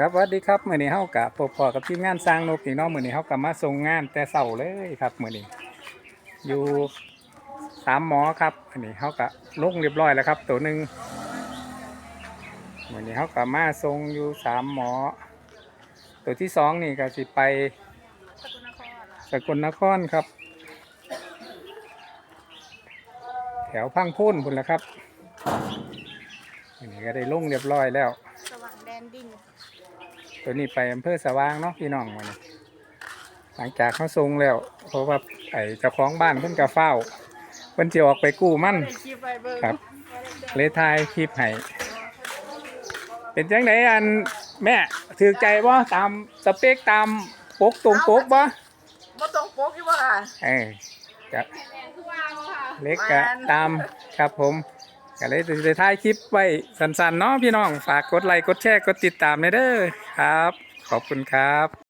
ครับสวัสดีครับมือนี้เฮากะพบพอกับทีมงานสร้างนกนี่เนาะมือนี้เฮากะมาส่งงานแต่เช้าเลยครับมือนี้ อยู่สามหมอครับอันนี้เฮากะลงเรียบร้อยแล้วครับ ตัวหนึ่งมือนี้เฮากะมาส่งอยู่สามหมอ ตัวที่สองนี่ก็สิไปสกลนครครับ แถวพังโพ้นพุ่นแหละครับอันนี้ก็ได้ลงเรียบร้อยแล้ว สว่างแดนดิน ตัวนี้ไปอำเภอสว่างเนาะพี่น้องวันนี้หลังจากเขาทรงแล้ว เพราะว่าไอ้เจ้าของบ้านเพิ่นกะเฝ้าเพิ่นจะออกไปกู้มันเป็นชีไปเบิร์ครับ เลยทายคลิปให้เป็นจังไดอันแม่ถือใจบ่ตามสเปคตามปกตรงปกบ่บ่ต้องปกอยู่บ่ค่ะเออจะคือว่าบ่ค่ะเล็กกะตามครับผม ก็เลยจะถ่ายคลิปไว้สั้นๆเนาะพี่น้อง ฝากกดไลค์กดแชร์กดติดตามในเด้อครับ ขอบคุณครับ